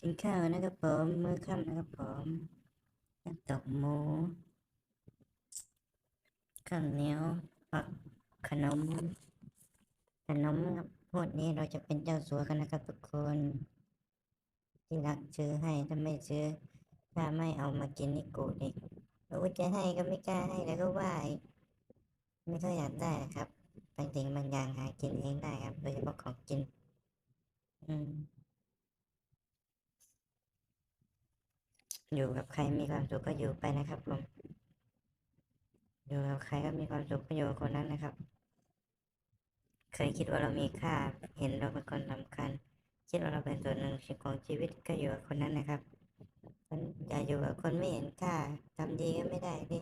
กินข้าวนะครับผมมื้อค่ำนะครับผมน้ำตกหมูข้าวเหนียวผักขนม ขนมครับพวกนี้เราจะเป็นเจ้าสัวกันนะครับทุกคน ที่รักซื้อให้ถ้าไม่ซื้อ ถ้าไม่เอามากินนี่โกรธอีกเราจะให้ก็ไม่กล้าให้แล้วก็ว่าไม่ค่อยอยากได้ครับบางสิ่งบางอย่างหากินเองได้ครับโดยเฉพาะของกิน อืม อยู่กับใครมีความสุขก็อยู่ไปนะครับผมอยู่กับใครก็มีความสุขก็อยู่กับคนนั้นนะครับ เคยคิดว่าเรามีค่า เห็นเราเป็นคนสำคัญ คิดว่าเราเป็นส่วนหนึ่งของชีวิตก็อยู่กับคนนั้นนะครับคนอย่าอยู่กับคนไม่เห็นค่าทำดีก็ไม่ได้ดิ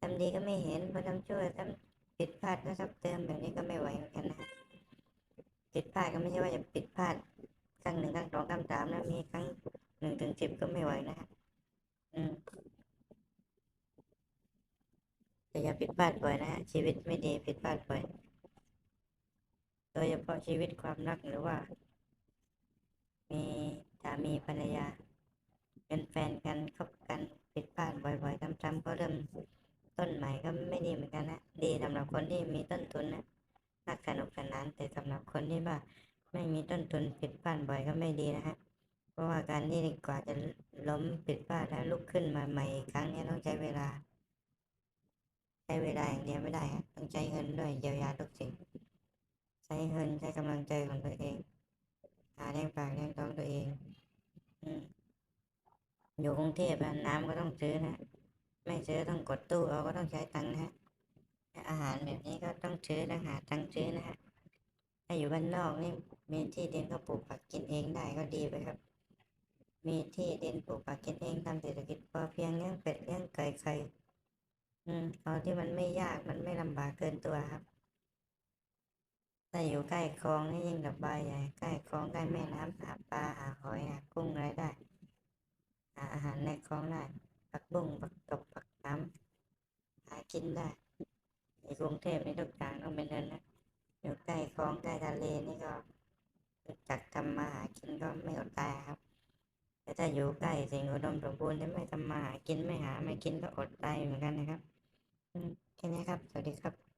ทำดีก็ไม่เห็นพอทำชั่วทำผิดพลาดก็ทับเติมแบบนี้ก็ไม่ไหวเหมือนกันนะผิดพลาดก็ไม่ใช่ว่าจะผิดพลาดครั้งหนึ่งครั้งสองครั้งสามนะมีครั้งหนึ่งถึงสิบก็ไม่ไหวนะฮะอืม แต่อย่าผิดพลาดบ่อยนะฮะชีวิตไม่ดีผิดพลาดบ่อย โดยเฉพาะชีวิตความรักหรือว่า มีสามีภรรยา เป็นแฟนกันคบกันผิดพลาดบ่อยๆซ้ำๆก็เริ่มต้นใหม่ก็ไม่ดีเหมือนกันนะดีสำหรับคนที่มีต้นทุนนะรักสนุกสนานแต่สำหรับคนที่ว่าไม่มีต้นทุนผิดพลาดบ่อยก็ไม่ดีนะฮะ เพราะว่าการที่กว่าจะล้มผิดพลาดแล้วลุกขึ้นมาใหม่อีกครั้งนี้ต้องใช้เวลา ใช้เวลาอย่างเดียวไม่ได้ต้องใช้เงินด้วยเยียวยาทุกสิ่ง ใช้เงินใช้กำลังใจของตัวเองหาเลี้ยงปากเลี้ยงท้องตัวเองอยู่กรุงเทพน้ำก็ต้องซื้อนะไม่ซื้อต้องกดตู้เอาก็ต้องใช้ตังค์นะฮะอาหารแบบนี้ก็ต้องซื้อนะหาตังค์ซื้อนะฮะถ้าอยู่บ้านนอกนี่มีที่ดินก็ปลูกผักกินเองได้ก็ดีไปครับ มีที่ดินปลูกผักกินเองทำเศรษฐกิจพอเพียงเลี้ยงเป็ดเลี้ยงไก่ไข่อืมเอาที่มันไม่ยากมันไม่ลำบากเกินตัวครับถ้าอยู่ใกล้คลองนี่ยิ่งสบายใหญ่ใกล้คลองใกล้แม่น้ำหาปลาหาหอยหากุ้งอะไรได้หาอาหารในคลองได้ผักบุ้งผักตบผักน้ำหากินได้ในกรุงเทพนี่ทุกอย่างต้องเป็นเดินนะอยู่ใกล้คลองใกล้ทะเลนี่ก็จักทำมาหากินก็ไม่อดตายครับ จะอยู่ใกล้สิ่งอุดมสมบูรณ์ที่ไม่ทำมาหากินไม่หาไม่กินก็อดตายเหมือนกันนะครับแค่นี้ครับ สวัสดีครับ